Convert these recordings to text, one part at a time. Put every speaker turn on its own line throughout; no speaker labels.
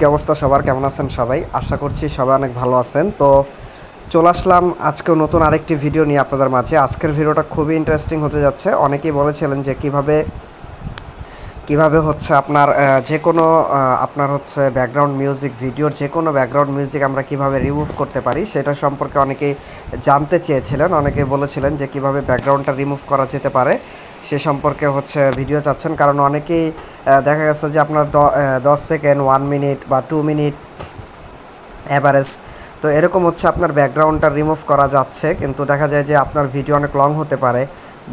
কি অবস্থা? সবার কেমন আছেন সবাই? আশা করছি সবাই অনেক ভালো আছেন। তো চলে আসলাম আজকেও নতুন আরেকটি ভিডিও নিয়ে আপনাদের মাঝে। আজকের ভিডিওটা খুবই ইন্টারেস্টিং হতে যাচ্ছে। অনেকেই বলেছিলেন যে কীভাবে কীভাবে হচ্ছে আপনার যে কোনো আপনার হচ্ছে ব্যাকগ্রাউন্ড মিউজিক ভিডিওর যে কোনো ব্যাকগ্রাউন্ড মিউজিক আমরা কীভাবে রিমুভ করতে পারি, সেটা সম্পর্কে অনেকেই জানতে চেয়েছিলেন। অনেকে বলেছিলেন যে কীভাবে ব্যাকগ্রাউন্ডটা রিমুভ করা যেতে পারে। সে সম্পর্কে হচ্ছে ভিডিও চাচ্ছেন। কারণ অনেকেই দেখা গেছে যে আপনার দশ সেকেন্ড ওয়ান মিনিট বা টু মিনিট অ্যাভারেজ তো এরকম হচ্ছে আপনার ব্যাকগ্রাউন্ডটা রিমুভ করা যাচ্ছে। কিন্তু দেখা যায় যে আপনার ভিডিও অনেক লং হতে পারে।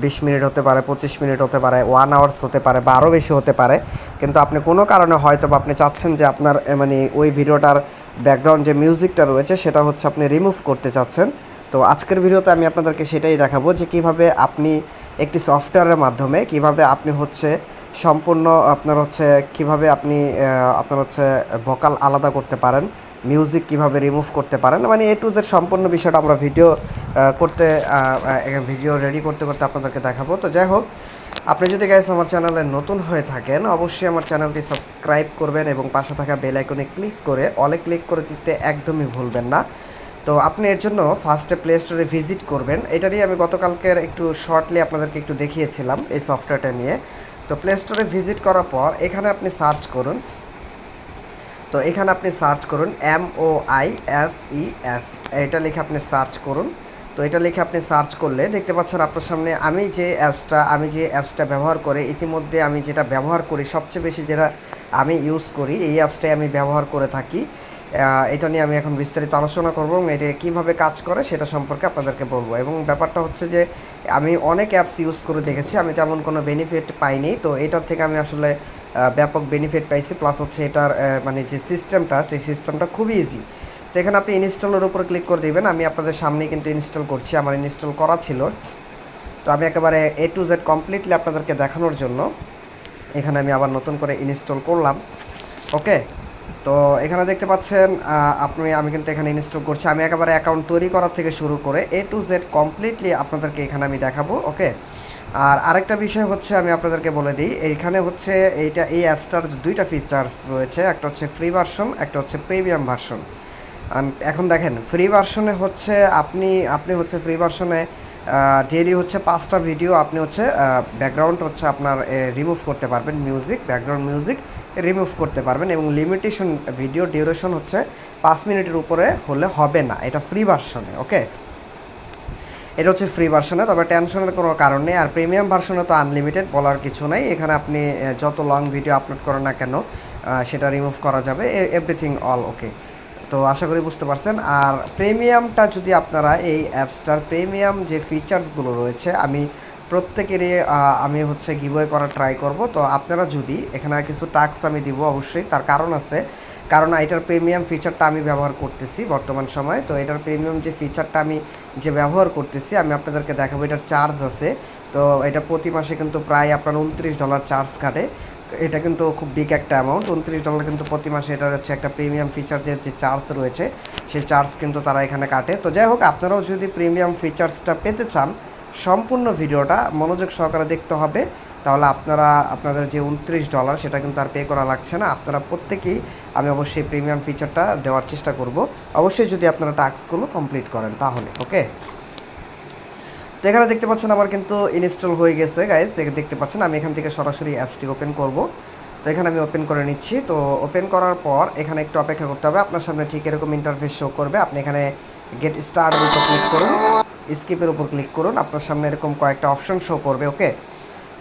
বিশ মিনিট হতে পারে, পঁচিশ মিনিট হতে পারে ওয়ান আওয়ার্স হতে পারে বা আরও বেশি হতে পারে। কিন্তু আপনি কোনো কারণে হয়তো বা আপনি চাচ্ছেন যে আপনার মানে ওই ভিডিওটার ব্যাকগ্রাউন্ড যে মিউজিকটা রয়েছে, সেটা হচ্ছে আপনি রিমুভ করতে চাচ্ছেন। তো আজকের ভিডিওতে আমি আপনাদেরকে সেটাই দেখাবো যে কীভাবে আপনি একটি সফটওয়্যারের মাধ্যমে কীভাবে আপনি হচ্ছে সম্পূর্ণ আপনার হচ্ছে কীভাবে আপনি আপনার হচ্ছে ভোকাল আলাদা করতে পারেন মিউজিক কীভাবে রিমুভ করতে পারেন মানে এ টু জেড সম্পূর্ণ বিষয়টা আমরা ভিডিও করতে ভিডিও রেডি করতে করতে আপনাদেরকে দেখাবো। তো যাই হোক, আপনি যদি গাইস আমার চ্যানেলে নতুন হয়ে থাকেন, অবশ্যই আমার চ্যানেলটি সাবস্ক্রাইব করবেন এবং পাশে থাকা বেল আইকনে ক্লিক করে অলে ক্লিক করে দিতে একদমই ভুলবেন না। তো আপনি এর জন্য ফার্স্টে প্লে স্টোরে ভিজিট করবেন। এটা নিয়ে আমি গতকালকের একটু শর্টলি আপনাদেরকে একটু দেখিয়েছিলাম এই সফটওয়্যারটা নিয়ে। তো প্লে স্টোরে ভিজিট করার পর এখানে আপনি সার্চ করুন। তো এখানে আপনি সার্চ করুন M O I S E S এটা লিখে আপনি সার্চ করুন। তো এটা লিখে আপনি সার্চ করলে দেখতে পাচ্ছেন আপনার সামনে আমি যে অ্যাপসটা আমি যে অ্যাপসটা ব্যবহার করে ইতিমধ্যে আমি যেটা ব্যবহার করি, সবচেয়ে বেশি যেটা আমি ইউজ করি, এই অ্যাপসটাই আমি ব্যবহার করে থাকি। এটা নিয়ে আমি এখন বিস্তারিত আলোচনা করব এবং এটা কীভাবে কাজ করে সেটা সম্পর্কে আপনাদেরকে বলব। এবং ব্যাপারটা হচ্ছে যে, আমি অনেক অ্যাপস ইউজ করে দেখেছি, আমি তেমন কোনো বেনিফিট পাইনি। তো এটার থেকে আমি আসলে ব্যাপক বেনিফিট পাইছি। প্লাস হচ্ছে এটার মানে যে সিস্টেমটা সেই সিস্টেমটা খুবই ইজি তো এখানে আপনি ইনস্টলের উপর ক্লিক করে দিবেন। আমি আপনাদের সামনে কিন্তু ইনস্টল করছি। আমার ইনস্টল করা ছিল। তো আমি একেবারে এ টু জেড কমপ্লিটলি আপনাদেরকে দেখানোর জন্য, এখানে আমি আবার নতুন করে ইনস্টল করলাম। ওকে তো এখানে দেখতে পাচ্ছেন আপনি, আমি কিন্তু এখানে ইনস্টল করছি। আমি একেবারে অ্যাকাউন্ট তৈরি করা থেকে শুরু করে এ টু জেড কমপ্লিটলি আপনাদেরকে এখানে আমি দেখাবো, ওকে? আর আরেকটা বিষয় হচ্ছে, আমি আপনাদেরকে বলে দিই, এইখানে হচ্ছে এইটা, এই অ্যাপসটার দুইটা ফিচার্স রয়েছে। একটা হচ্ছে ফ্রি ভার্সন একটা হচ্ছে প্রিমিয়াম ভার্সন এখন দেখেন ফ্রি ভার্সনে হচ্ছে আপনি আপনি হচ্ছে ফ্রি ভার্সনে ডেইলি হচ্ছে পাঁচটা ভিডিও আপনি হচ্ছে ব্যাকগ্রাউন্ড হচ্ছে আপনার রিমুভ করতে পারবেন মিউজিক ব্যাকগ্রাউন্ড মিউজিক রিমুভ করতে পারবেন এবং লিমিটেশন ভিডিও ডিউরেশন হচ্ছে পাঁচ মিনিটের উপরে হলে হবে না। এটা ফ্রি ভার্সনে ওকে এটা হচ্ছে ফ্রি ভার্সনে তবে টেনশনের কোনো কারণ নেই। আর প্রিমিয়াম ভার্সনে তো আনলিমিটেড বলার কিছু নাই। এখানে আপনি যত লং ভিডিও আপলোড করেন না কেন সেটা রিমুভ করা যাবে। এভরিথিং অল ওকে তো আশা করি বুঝতে পারছেন। আর প্রিমিয়ামটা যদি আপনারা এই অ্যাপসটার প্রিমিয়াম যে ফিচার্সগুলো রয়েছে, আমি প্রত্যেকেরই আমি হচ্ছে গিভওয়ে করার ট্রাই করব। তো আপনারা যদি এখানে কিছু টাস্ক আমি দিব অবশ্যই, তার কারণ আছে, কারণ এটার প্রিমিয়াম ফিচারটা আমি ব্যবহার করতেছি বর্তমান সময়। তো এটার প্রিমিয়াম যে ফিচারটা আমি যে ব্যবহার করতেছি, আমি আপনাদেরকে দেখাবো, এটার চার্জ আছে। তো এটা প্রতি মাসে কিন্তু প্রায় আপনার উনত্রিশ ডলার চার্জ কাটে। এটা কিন্তু খুব বিগ একটা অ্যামাউন্ট উনত্রিশ ডলার কিন্তু প্রতি মাসে এটার হচ্ছে একটা প্রিমিয়াম ফিচার্সের যে চার্জ রয়েছে, সেই চার্জ কিন্তু তারা এখানে কাটে। তো যাই হোক, আপনারাও যদি প্রিমিয়াম ফিচার্সটা পেতে চান সম্পূর্ণ ভিডিওটা মনোযোগ সহকারে দেখতে হবে। তাহলে আপনারা, আপনাদের যে উনত্রিশ ডলার সেটা কিন্তু আর পে করা লাগছে না। আপনারা প্রত্যেকেই আমি অবশ্যই প্রিমিয়াম ফিচারটা দেওয়ার চেষ্টা করব। অবশ্যই যদি আপনারা টাস্কগুলো কমপ্লিট করেন তাহলে ওকে তো এখানে দেখতে পাচ্ছেন আমার কিন্তু ইনস্টল হয়ে গেছে গাইস দেখতে পাচ্ছেন, আমি এখান থেকে সরাসরি অ্যাপসটি ওপেন করব। তো এখানে আমি ওপেন করে নিচ্ছি। তো ওপেন করার পর এখানে একটু অপেক্ষা করতে হবে। আপনার সামনে ঠিক এরকম ইন্টারফেস শো করবে। আপনি এখানে গেট স্টার্টের উপর ক্লিক করুন। স্কিপের উপর ক্লিক করুন। আপনার সামনে এরকম কয়েকটা অপশন শো করবে ওকে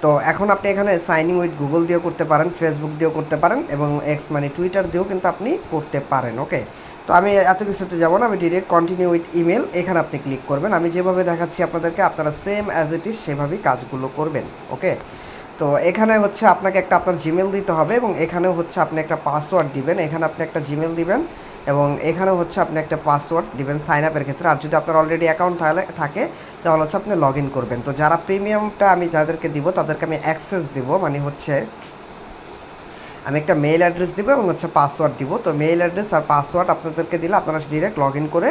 তো এখন আপনি এখানে সাইনিং উইথ গুগল দিয়েও করতে পারেন ফেসবুক দিয়েও করতে পারেন এবং এক্স মানে টুইটার দিয়েও কিন্তু আপনি করতে পারেন ওকে তো আমি এত কিছুতে যাব না, আমি ডিরেক্ট কন্টিনিউ উইথ ইমেল এখানে আপনি ক্লিক করবেন। আমি যেভাবে দেখাচ্ছি আপনাদেরকে, আপনারা সেম অ্যাজ ইট ইজ সেভাবেই কাজগুলো করবেন ওকে তো এখানে হচ্ছে আপনাকে একটা আপনার জিমেল দিতে হবে এবং এখানেও হচ্ছে আপনি একটা পাসওয়ার্ড দিবেন। এখানে আপনি একটা জিমেল দিবেন। এবং এখানেও হচ্ছে আপনি একটা পাসওয়ার্ড দিবেন সাইন আপের ক্ষেত্রে। আর যদি আপনার অলরেডি অ্যাকাউন্ট তাহলে থাকে, তাহলে হচ্ছে আপনি লগ ইন করবেন। তো যারা প্রিমিয়ামটা আমি যাদেরকে দিব, তাদেরকে আমি অ্যাক্সেস দিব মানে হচ্ছে আমি একটা মেইল অ্যাড্রেস দিব এবং হচ্ছে পাসওয়ার্ড দিব। তো মেইল অ্যাড্রেস আর পাসওয়ার্ড আপনাদেরকে দিলে আপনারা ডিরেক্ট লগ ইন করে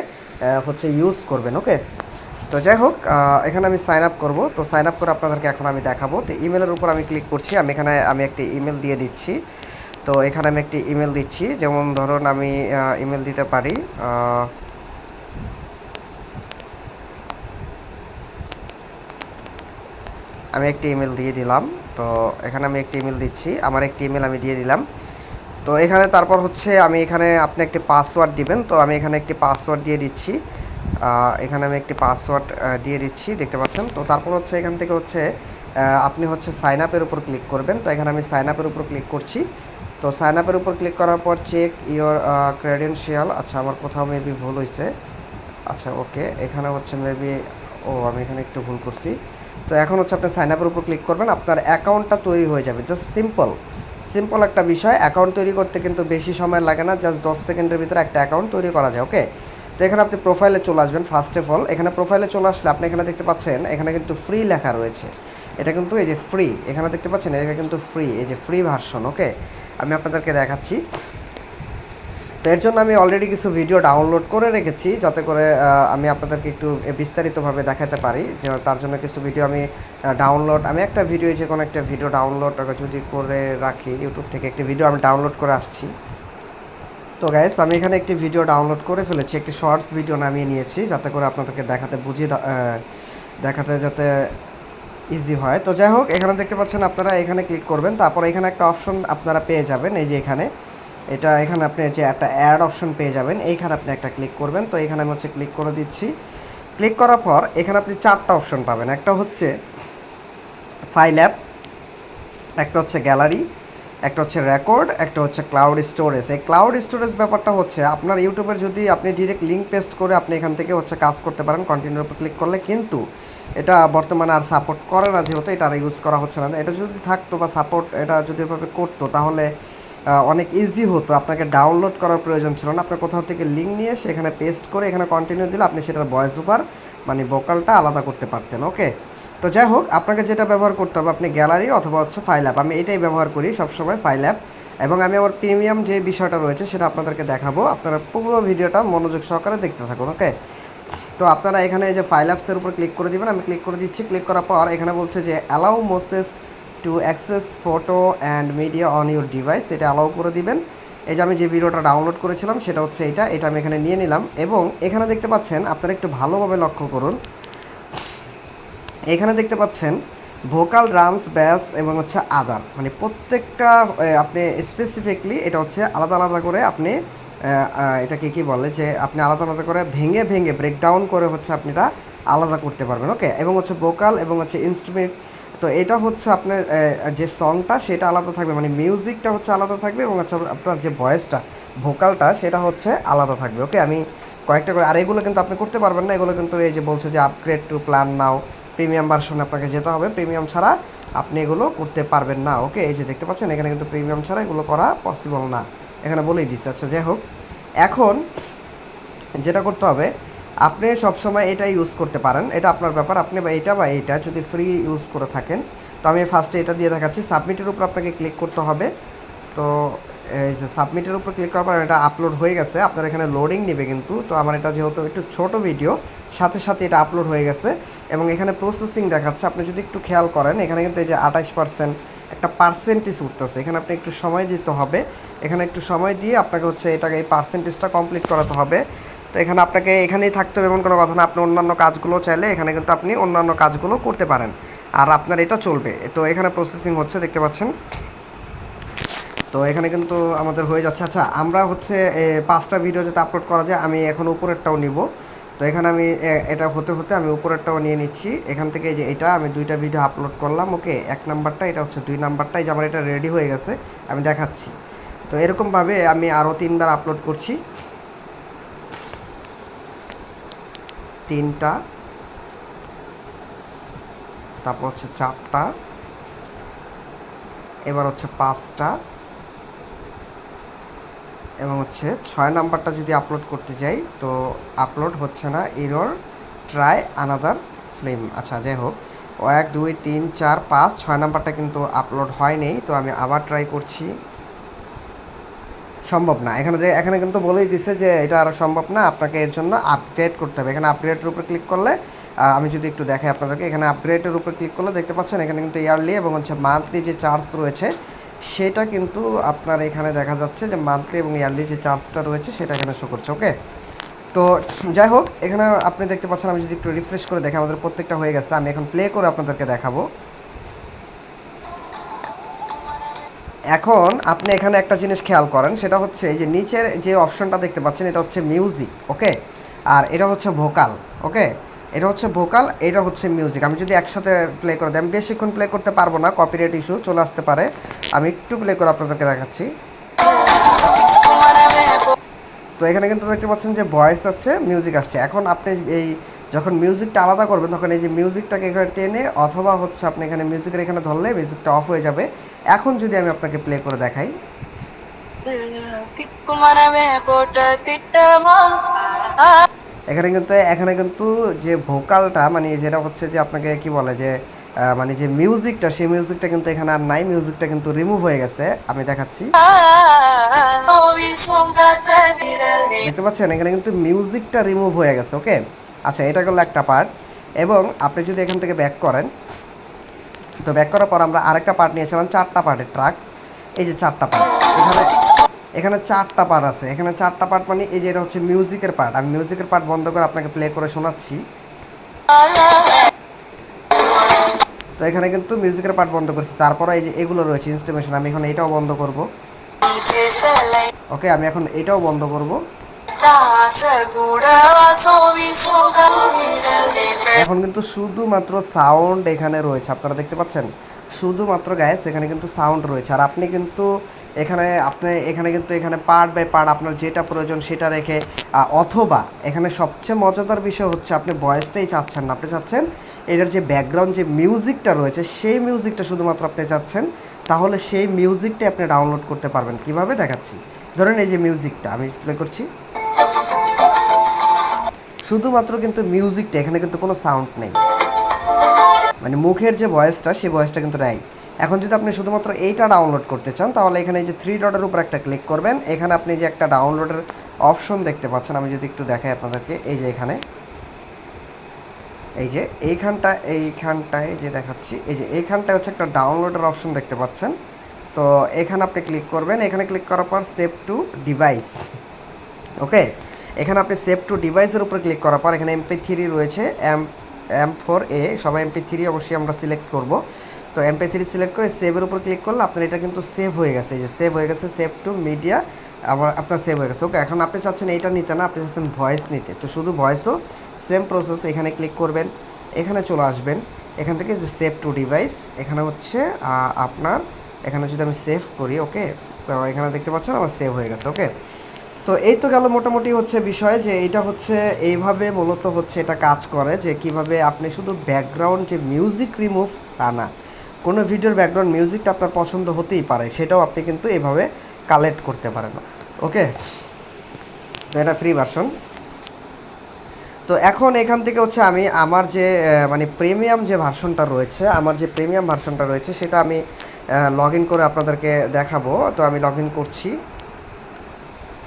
হচ্ছে ইউজ করবেন ওকে তো যাই হোক এখানে আমি সাইন আপ করব। তো সাইন আপ করে আপনাদেরকে এখন আমি দেখাবো। তো ইমেলের উপর আমি ক্লিক করছি। আমি এখানে আমি একটি ইমেল দিয়ে দিচ্ছি। তো এখানে আমি একটি ইমেল দিচ্ছি। যেমন ধরুন আমি ইমেল দিতে পারি আমি একটি ইমেল দিয়ে দিলাম। তো এখানে আমি একটি ইমেল দিচ্ছি, আমার একটি ইমেল আমি দিয়ে দিলাম। তো এখানে তারপর হচ্ছে আমি এখানে আপনি একটি পাসওয়ার্ড দিবেন। তো আমি এখানে একটি পাসওয়ার্ড দিয়ে দিচ্ছি। এখানে আমি একটি পাসওয়ার্ড দিয়ে দিচ্ছি, দেখতে পাচ্ছেন? তো তারপর হচ্ছে এখান থেকে হচ্ছে আপনি হচ্ছে সাইন আপের উপর ক্লিক করবেন। তো এখানে আমি সাইন আপের উপর ক্লিক করছি। তো সাইন আপের উপর ক্লিক করার পর চেক ইওর ক্রেডেনশিয়াল আচ্ছা আমার কোথাও মেবি ভুল হয়েছে আচ্ছা ওকে এখানে হচ্ছে মেবি ও, আমি এখানে একটু ভুল করছি। তো এখন হচ্ছে আপনি সাইন আপের উপর ক্লিক করবেন, আপনার অ্যাকাউন্টটা তৈরি হয়ে যাবে। জাস্ট সিম্পল সিম্পল একটা বিষয়। অ্যাকাউন্ট তৈরি করতে কিন্তু বেশি সময় লাগে না জাস্ট দশ সেকেন্ডের ভিতরে একটা অ্যাকাউন্ট তৈরি করা যায় ওকে তো এখানে আপনি প্রোফাইলে চলে আসবেন ফার্স্ট অফ অল এখানে প্রোফাইলে চলে আসলে আপনি এখানে দেখতে পাচ্ছেন, এখানে কিন্তু ফ্রি লেখা রয়েছে। এটা কিন্তু এই যে ফ্রি এখানে দেখতে পাচ্ছেন, এটা কিন্তু ফ্রি এই যে ফ্রি ভার্সন ওকে আমি আপনাদেরকে দেখাচ্ছি। তো এর জন্য আমি অলরেডি কিছু ভিডিও ডাউনলোড করে রেখেছি, যাতে করে আমি আপনাদেরকে একটু বিস্তারিতভাবে দেখাতে পারি। যে তার জন্য কিছু ভিডিও আমি ডাউনলোড আমি একটা ভিডিও যে কোনো একটা ভিডিও ডাউনলোড যদি করে রাখি ইউটিউব থেকে একটি ভিডিও আমি ডাউনলোড করে আসছি। তো গাইস আমি এখানে একটি ভিডিও ডাউনলোড করে ফেলেছি, একটি শর্টস ভিডিও নামিয়ে নিয়েছি, যাতে করে আপনাদেরকে দেখাতে বুঝিয়ে দেখাতে যাতে ইজি হয়। তো যাই হোক এখানে দেখতে পাচ্ছেন আপনারা এখানে ক্লিক করবেন। তারপর এখানে একটা অপশন আপনারা পেয়ে যাবেন, এই যে এখানে। এটা এখানে আপনি যে একটা অ্যাড অপশন পেয়ে যাবেন, এইখানে আপনি একটা ক্লিক করবেন। তো এখানে আমি হচ্ছে ক্লিক করে দিচ্ছি। ক্লিক করার পর এখানে আপনি চারটা অপশন পাবেন। একটা হচ্ছে ফাইল অ্যাপ একটা হচ্ছে গ্যালারি একটা হচ্ছে রেকর্ড একটা হচ্ছে ক্লাউড স্টোরেজ এই ক্লাউড স্টোরেজ ব্যাপারটা হচ্ছে আপনার ইউটিউবের যদি আপনি ডিরেক্ট লিঙ্ক পেস্ট করে আপনি এখান থেকে হচ্ছে কাজ করতে পারেন কন্টিনিউর উপর ক্লিক করলে। কিন্তু এটা বর্তমানে আর সাপোর্ট করে না যেহেতু এটা আর ইউজ করা হচ্ছে না। এটা যদি থাকতো বা সাপোর্ট এটা যদি এভাবে করতো, তাহলে অনেক ইজি হতো। আপনাকে ডাউনলোড করার প্রয়োজন ছিল না। আপনার কোথাও থেকে লিঙ্ক নিয়ে সেখানে পেস্ট করে এখানে কন্টিনিউ দিলে আপনি সেটার ভয়েস ওভার মানে ভোকালটা আলাদা করতে পারতেন ওকে তো যাই হোক, আপনাকে যেটা ব্যবহার করতে হবে, আপনি গ্যালারি অথবা হচ্ছে ফাইল অ্যাপ আমি এটাই ব্যবহার করি সবসময় ফাইল অ্যাপ এবং আমি আমার প্রিমিয়াম যে বিষয়টা রয়েছে, সেটা আপনাদেরকে দেখাবো। আপনারা পুরো ভিডিওটা মনোযোগ সহকারে দেখতে থাকুন ওকে তো আপনারা এখানে যে ফাইল অ্যাপসের উপর ক্লিক করে দিবেন, আমি ক্লিক করে দিচ্ছি। ক্লিক করার পর এখানে বলছে যে allow Moises to access photo and media on your device এটা অ্যালাউ করে দিবেন। এই যে আমি যে ভিডিওটা ডাউনলোড করেছিলাম, সেটা হচ্ছে এটা। এটা আমি এখানে নিয়ে নিলাম এবং এখানে দেখতে পাচ্ছেন, আপনারা একটু ভালোভাবে লক্ষ্য করুন। এখানে দেখতে পাচ্ছেন ভোকাল ড্রামস ব্যাস এবং হচ্ছে আদার। মানে প্রত্যেকটা আপনি স্পেসিফিকলি এটা হচ্ছে আলাদা আলাদা করে আপনি এটাকে কি বলে যে আপনি আলাদা আলাদা করে ভেঙে ভেঙে ব্রেকডাউন করে হচ্ছে আপনি এটা আলাদা করতে পারবেন ওকে এবং হচ্ছে ভোকাল এবং হচ্ছে ইনস্ট্রুমেন্ট তো এটা হচ্ছে আপনার যে সংটা সেটা আলাদা থাকবে মানে মিউজিকটা হচ্ছে আলাদা থাকবে এবং হচ্ছে আপনার যে ভয়েসটা ভোকালটা সেটা হচ্ছে আলাদা থাকবে ওকে আমি কয়েকটা করে, আর এগুলো কিন্তু আপনি করতে পারবেন না, এগুলো কিন্তু এই যে বলছে যে upgrade to plan now premium ভার্সনে আপনাকে যেতে হবে প্রিমিয়াম ছাড়া আপনি এগুলো করতে পারবেন না ওকে এই যে দেখতে পাচ্ছেন, এখানে কিন্তু প্রিমিয়াম ছাড়া এগুলো করা পসিবল না। এখানে বলেই দিচ্ছে। আচ্ছা যাই হোক, এখন যেটা করতে হবে, আপনি সবসময় এটা ইউজ করতে পারেন। এটা আপনার ব্যাপার। আপনি বা এটা বা এইটা যদি ফ্রি ইউজ করে থাকেন, তো আমি ফার্স্টে এটা দিয়ে দেখাচ্ছি। সাবমিটের উপর আপনাকে ক্লিক করতে হবে। তো এই যে সাবমিটের উপর ক্লিক করার পর এটা আপলোড হয়ে গেছে। আপনার এখানে লোডিং নেবে কিন্তু। তো আমার এটা যেহেতু একটু ছোট ভিডিও সাথে সাথে এটা আপলোড হয়ে গেছে। এবং এখানে প্রসেসিং দেখাচ্ছে। আপনি যদি একটু খেয়াল করেন, এখানে কিন্তু এই যে আঠাশ পার্সেন্ট একটা পার্সেন্টেজ উঠতেছে। এখানে আপনি একটু সময় দিতে হবে। এখানে একটু সময় দিয়ে আপনাকে হচ্ছে এটাকে এই পার্সেন্টেজটা কমপ্লিট করাতে হবে। তো এখানে আপনাকে এখানেই থাকতে হবে এমন কোনো কথা না। আপনি অন্যান্য কাজগুলো চাইলে এখানে কিন্তু আপনি অন্যান্য কাজগুলো করতে পারেন। আর আপনার এটা চলবে। তো এখানে প্রসেসিং হচ্ছে, দেখতে পাচ্ছেন। তো এখানে কিন্তু আমাদের হয়ে যাচ্ছে। আচ্ছা আমরা হচ্ছে পাঁচটা ভিডিও যাতে আপলোড করা যায়, আমি এখন উপরেরটাও নিব। তো এখানে আমি এটা হতে হতে আমি উপরেরটাও নিয়ে নিচ্ছি। এখান থেকে যে এটা, আমি দুইটা ভিডিও আপলোড করলাম, ওকে? এক নাম্বারটা, এটা হচ্ছে দুই নাম্বারটা, এই যে আমার এটা রেডি হয়ে গেছে, আমি দেখাচ্ছি। তো এরকমভাবে আমি আরও তিনবার আপলোড করছি। তিনটা, তারপর হচ্ছে চারটা, এবার হচ্ছে পাঁচটা এবং হচ্ছে ছয় নাম্বারটা যদি আপলোড করতে যাই, তো আপলোড হচ্ছে না এরর ট্রাই আনাদার ফিল্ম আচ্ছা যাই হোক, এক, দুই, তিন, চার, পাঁচ, ছয় নাম্বারটা কিন্তু আপলোড হয়নি তো আমি আবার ট্রাই করছি। সম্ভব না। এখানে যে, এখানে কিন্তু বলেই দিছে যে, এটা আর সম্ভব না, আপনাকে এর জন্য আপগ্রেড করতে হবে। এখানে আপগ্রেডের উপর ক্লিক করলে আমি যদি একটু দেখাই আপনাদেরকে, এখানে আপগ্রেডের উপর ক্লিক করলে দেখতে পাচ্ছেন, এখানে কিন্তু ইয়ারলি এবং হচ্ছে মান্থলি যে চার্জ রয়েছে সেটা কিন্তু আপনার এখানে দেখা যাচ্ছে যে মান্থলি এবং ইয়ারলি যে চার্জটা রয়েছে, সেটা এখানে শো করছে ওকে তো যাই হোক, এখানে আপনি দেখতে পাচ্ছেন, আমি যদি একটু রিফ্রেশ করে দেখি, আমাদের প্রত্যেকটা হয়ে গেছে, আমি এখন প্লে করে আপনাদেরকে দেখাবো। এখন আপনি এখানে একটা জিনিস খেয়াল করেন, সেটা হচ্ছে এই যে নিচের যে অপশনটা দেখতে পাচ্ছেন, এটা হচ্ছে মিউজিক ওকে আর এটা হচ্ছে ভোকাল ওকে এটা হচ্ছে ভোকাল, এটা হচ্ছে মিউজিক। আমি যদি একসাথে প্লে করে দিই, আমি বেশিক্ষণ প্লে করতে পারব না কপিরাইট ইস্যু চলে আসতে পারে। আমি একটু প্লে করে আপনাদেরকে দেখাচ্ছি। তো এখানে কিন্তু দেখতে পাচ্ছেন যে ভয়েস আসছে মিউজিক আসছে। এখন আপনি এই যখন মিউজিকটা আলাদা করবেন, তখন এই যে মিউজিকটাকে এখানে টেনে অথবা হচ্ছে আপনি এখানে মিউজিকের এখানে ধরলে মিউজিকটা অফ হয়ে যাবে। এখন যদি আমি আপনাকে প্লে করে দেখাই। এখানে কিন্তু এখানে কিন্তু যে ভোকালটা মানে যেটা হচ্ছে যে আপনাকে কি বলে যে মানে যে মিউজিকটা, সেই মিউজিকটা কিন্তু এখানে আর নাই। মিউজিকটা কিন্তু রিমুভ হয়ে গেছে, আমি দেখাচ্ছি। দেখতে পাচ্ছেন? এখানে কিন্তু মিউজিকটা রিমুভ হয়ে গেছে ওকে আচ্ছা এটা হলো একটা পার্ট এবং আপনি যদি এখান থেকে ব্যাক করেন, তো ব্যাক করার পর আমরা আরেকটা পার্ট নিয়েছিলাম, চারটা পার্টের ট্রাক্স এই যে চারটা পার্ট এখানে এখানে চারটা পার্ট আছে। এখানে চারটা পার্ট মানে এই যে এটা হচ্ছে মিউজিকের পার্ট আমি মিউজিকের পার্ট বন্ধ করে আপনাকে প্লে করে শোনাচ্ছি। তো এখানে কিন্তু মিউজিকের পার্ট বন্ধ করছি। তারপরে এই যে এগুলো রয়েছে ইনস্টলেশন আমি এখন এটাও বন্ধ করব। ওকে আমি এখন এটাও বন্ধ করব। এখন কিন্তু শুধুমাত্র সাউন্ড এখানে রয়েছে। আপনারা দেখতে পাচ্ছেন? শুধুমাত্র গ্যাস এখানে কিন্তু সাউন্ড রয়েছে। আর আপনি কিন্তু এখানে আপনি, এখানে কিন্তু এখানে পার্ট বাই পার্ট আপনার যেটা প্রয়োজন সেটা রেখে অথবা এখানে সবচেয়ে মজাদার বিষয় হচ্ছে আপনি ভয়েসটাই চাচ্ছেন না। আপনি চাচ্ছেন এটার যে ব্যাকগ্রাউন্ড যে মিউজিকটা রয়েছে, সেই মিউজিকটা শুধুমাত্র আপনি চাচ্ছেন, তাহলে সেই মিউজিকটা আপনি ডাউনলোড করতে পারবেন। কীভাবে? দেখাচ্ছি। ধরেন এই যে মিউজিকটা আমি প্লে করছি। শুধুমাত্র কিন্তু মিউজিকটা এখানে কিন্তু কোনো সাউন্ড নেই। মানে মুখের যে ভয়েসটা সেই ভয়েসটা কিন্তু নাই। এখন যদি আপনি শুধুমাত্র এইটা ডাউনলোড করতে চান, তাহলে এখানে এই যে থ্রি ডটের উপর একটা ক্লিক করবেন। এখানে আপনি যে একটা ডাউনলোডের অপশন দেখতে পাচ্ছেন, আমি যদি একটু দেখাই আপনাদেরকে, এই যে এখানে। এই যে এইখানটা, এইখানটায় যে দেখাচ্ছি, এই যে এইখানটায় হচ্ছে একটা ডাউনলোডের অপশন দেখতে পাচ্ছেন। তো এখানে আপনি ক্লিক করবেন, এখানে ক্লিক করার পর সেভ টু ডিভাইস ওকে এখানে আপনি সেভ টু ডিভাইসের উপর ক্লিক করার পর, এখানে এমপি থ্রি রয়েছে এম এম ফোর এ সবাই এমপি থ্রি অবশ্যই আমরা সিলেক্ট করব। তো এমপি থ্রি সিলেক্ট করে সেভের উপর ক্লিক করলে আপনার এটা কিন্তু সেভ হয়ে গেছে। যে সেভ হয়ে গেছে সেভ টু মিডিয়া আবার আপনার সেভ হয়ে গেছে। ওকে এখন আপনি চাচ্ছেন এইটা নিতে না, আপনি চাচ্ছেন ভয়েস নিতে। তো শুধু ভয়েসও সেম প্রসেস এখানে ক্লিক করবেন, এখানে চলে আসবেন। এখান থেকে যে সেভ টু ডিভাইস এখানে হচ্ছে আপনার, এখানে যদি আমি সেভ করি ওকে তো এখানে দেখতে পাচ্ছেন আমার সেভ হয়ে গেছে ওকে তো এই তো গেল মোটামুটি হচ্ছে বিষয় যে এটা হচ্ছে, এইভাবে মূলত হচ্ছে এটা কাজ করে যে কীভাবে আপনি শুধু ব্যাকগ্রাউন্ড যে মিউজিক রিমুভ তা না কোনো ভিডিওর ব্যাকগ্রাউন্ড মিউজিকটা আপনার পছন্দ হতেই পারে, সেটাও আপনি কিন্তু এভাবে কালেক্ট করতে পারেন। ওকে তো এটা ফ্রি ভার্সন তো এখন এখান থেকে হচ্ছে আমি আমার যে মানে প্রিমিয়াম যে ভার্সনটা রয়েছে, আমার যে প্রিমিয়াম ভার্সনটা রয়েছে, সেটা আমি লগ করে আপনাদেরকে দেখাবো। তো আমি লগ করছি।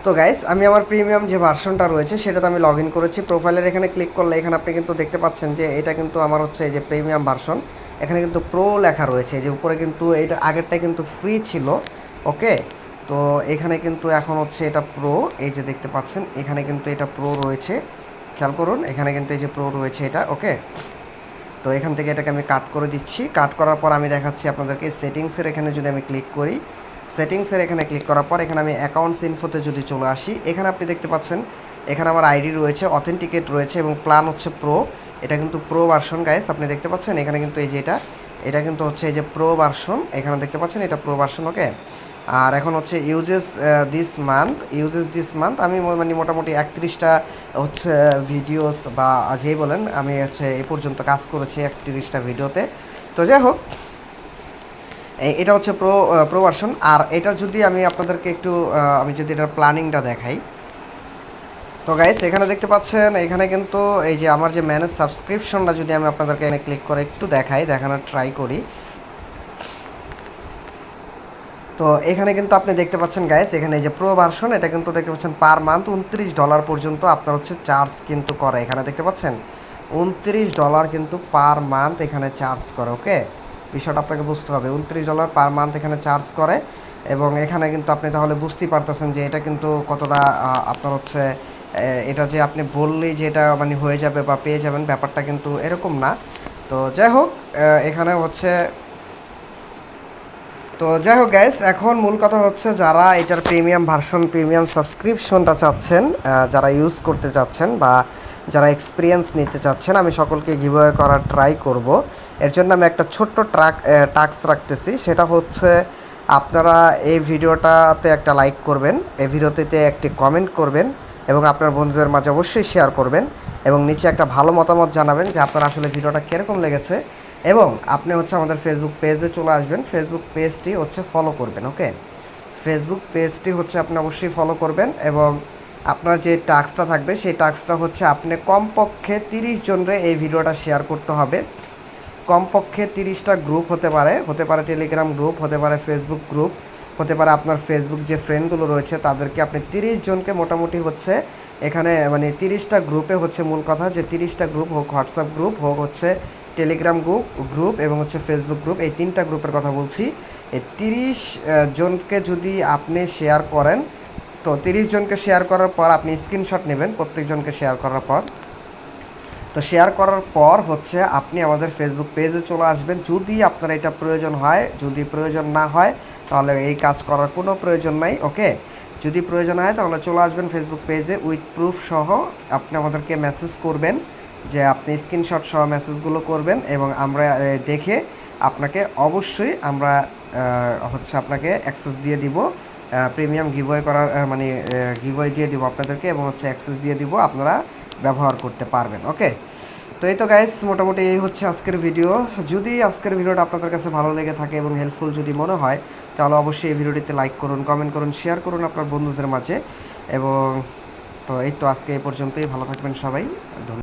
তো গাইস আমি আমার প্রিমিয়াম যে ভার্সনটা রয়েছে, সেটাতে আমি লগ করেছি। প্রোফাইলের এখানে ক্লিক করলে এখানে আপনি কিন্তু দেখতে পাচ্ছেন যে, এটা কিন্তু আমার হচ্ছে এই যে প্রিমিয়াম ভার্সন এখানে কিন্তু প্রো লেখা রয়েছে, যে উপরে কিন্তু এটা আগেরটা কিন্তু ফ্রি ছিল ওকে তো এখানে কিন্তু এখন হচ্ছে এটা প্রো এই যে দেখতে পাচ্ছেন, এখানে কিন্তু এটা প্রো রয়েছে, খেয়াল করুন, এখানে কিন্তু এই যে প্রো রয়েছে এটা ওকে তো এখান থেকে এটাকে আমি কাট করে দিচ্ছি কাট করার পর আমি দেখাচ্ছি আপনাদেরকে সেটিংসের এখানে যদি আমি ক্লিক করি, সেটিংসের এখানে ক্লিক করার পর এখানে আমি অ্যাকাউন্টস ইনফোতে যদি চলে আসি, এখানে আপনি দেখতে পাচ্ছেন এখানে আমার আইডি রয়েছে, অথেন্টিকেট রয়েছে এবং প্ল্যান হচ্ছে প্রো। এটা কিন্তু প্রো ভার্সন গাইস আপনি দেখতে পাচ্ছেন? এখানে কিন্তু এই যে এটা এটা কিন্তু হচ্ছে এই যে প্রো ভার্সন, এখানে দেখতে পাচ্ছেন? এটা প্রো ভার্সন ওকে আর এখন হচ্ছে uses this month uses this month আমি মানে মোটামুটি একত্রিশটা হচ্ছে ভিডিওস বা যেই বলেন, আমি হচ্ছে এ পর্যন্ত কাজ করেছি একত্রিশটা ভিডিওতে তো যাই হোক এটা হচ্ছে প্রো প্রো ভার্সন। আর এটা যদি আমি আপনাদেরকে একটু আমি যদি এটার প্ল্যানিংটা দেখাই তো গাইস এখানে দেখতে পাচ্ছেন, এখানে কিন্তু এই যে আমার যে ম্যানেজ সাবস্ক্রিপশনটা যদি আমি আপনাদেরকে এখানে ক্লিক করে একটু দেখাই, দেখানোর ট্রাই করি। তো এখানে কিন্তু আপনি দেখতে পাচ্ছেন গাইস এখানে এই যে প্রো ভার্সন এটা কিন্তু দেখতে পাচ্ছেন পার মান্থ উনত্রিশ ডলার পর্যন্ত আপনার হচ্ছে চার্জ কিন্তু করে। এখানে দেখতে পাচ্ছেন, উনত্রিশ ডলার কিন্তু পার মান্থ এখানে চার্জ করে ওকে বিষয়টা আপনাকে বুঝতে হবে, উনত্রিশ ডলার পার মান্থ এখানে চার্জ করে এবং এখানে কিন্তু আপনি তাহলে বুঝতেই পারতেছেন যে এটা কিন্তু কতটা আপনার হচ্ছে এটা যে আপনি বললেই যে এটা মানে হয়ে যাবে বা পেয়ে যাবেন, ব্যাপারটা কিন্তু এরকম না। তো যাই হোক এখানে হচ্ছে, তো যাই হোক গ্যাস এখন মূল কথা হচ্ছে যারা এটার প্রিমিয়াম ভার্সন প্রিমিয়াম সাবস্ক্রিপশনটা চাচ্ছেন যারা ইউজ করতে চাচ্ছেন বা যারা এক্সপিরিয়েন্স নিতে চাচ্ছেন, আমি সকলকে গিভওয়ে করার ট্রাই করব। এর জন্য আমি একটা ছোট্ট ট্রাক টাস্ক রাখতেছি। সেটা হচ্ছে আপনারা এই ভিডিওটাতে একটা লাইক করবেন, এই ভিডিওতে একটি কমেন্ট করবেন। এবং আপনার বন্ধুদের মাঝে অবশ্যই শেয়ার করবেন এবং নিচে একটা ভালো মতামত জানাবেন যে আপনার আসলে ভিডিওটা কীরকম লেগেছে এবং আপনি হচ্ছে আমাদের ফেসবুক পেজে চলে আসবেন। ফেসবুক পেজটি হচ্ছে ফলো করবেন ওকে ফেসবুক পেজটি হচ্ছে আপনি অবশ্যই ফলো করবেন এবং আপনার যে টাস্কটা থাকবে সেই টাস্কটা হচ্ছে আপনি কমপক্ষে তিরিশ জনরে এই ভিডিওটা শেয়ার করতে হবে। কমপক্ষে তিরিশটা গ্রুপ হতে পারে হতে পারে টেলিগ্রাম গ্রুপ হতে পারে ফেসবুক গ্রুপ হতে পারে আপনার ফেসবুক যে ফ্রেন্ডগুলো রয়েছে, তাদেরকে আপনি তিরিশ জনকে মোটামুটি হচ্ছে এখানে মানে তিরিশটা গ্রুপে হচ্ছে মূল কথা যে তিরিশটা গ্রুপ হোক হোয়াটসঅ্যাপ গ্রুপ হোক, হচ্ছে টেলিগ্রাম গ্রুপ গ্রুপ এবং হচ্ছে ফেসবুক গ্রুপ এই তিনটা গ্রুপের কথা বলছি। এই তিরিশ জনকে যদি আপনি শেয়ার করেন, তো তিরিশ জনকে শেয়ার করার পর আপনি স্ক্রিনশট নেবেন প্রত্যেকজনকে শেয়ার করার পর। তো শেয়ার করার পর হচ্ছে আপনি আমাদের ফেসবুক পেজে চলে আসবেন। যদি আপনার এটা প্রয়োজন হয়, যদি প্রয়োজন না হয় তাহলে এই কাজ করার কোনো প্রয়োজন নাই, ওকে? যদি প্রয়োজন হয় তাহলে চলে আসবেন ফেসবুক পেজে উইথ প্রুফ সহ। আপনি আমাদেরকে মেসেজ করবেন যে আপনি স্ক্রিনশট সহ মেসেজগুলো করবেন এবং আমরা দেখে আপনাকে অবশ্যই আমরা হচ্ছে আপনাকে অ্যাক্সেস দিয়ে দিব প্রিমিয়াম গিভওয়ে করার মানে গিভওয়ে দিয়ে দিব আপনাদেরকে এবং হচ্ছে অ্যাক্সেস দিয়ে দিব, আপনারা ব্যবহার করতে পারবেন, ওকে? তো এই তো গাইস মোটামুটি এই হচ্ছে আজকের ভিডিও যদি আজকের ভিডিওটা আপনাদের কাছে ভালো লেগে থাকে এবং হেল্পফুল যদি মনে হয়, তাহলে অবশ্যই এই ভিডিওটিতে লাইক করুন কমেন্ট করুন শেয়ার করুন আপনার বন্ধুদের মাঝে। এবং তো এই তো আজকে এই পর্যন্তই, ভালো থাকবেন সবাই। ধন্যবাদ।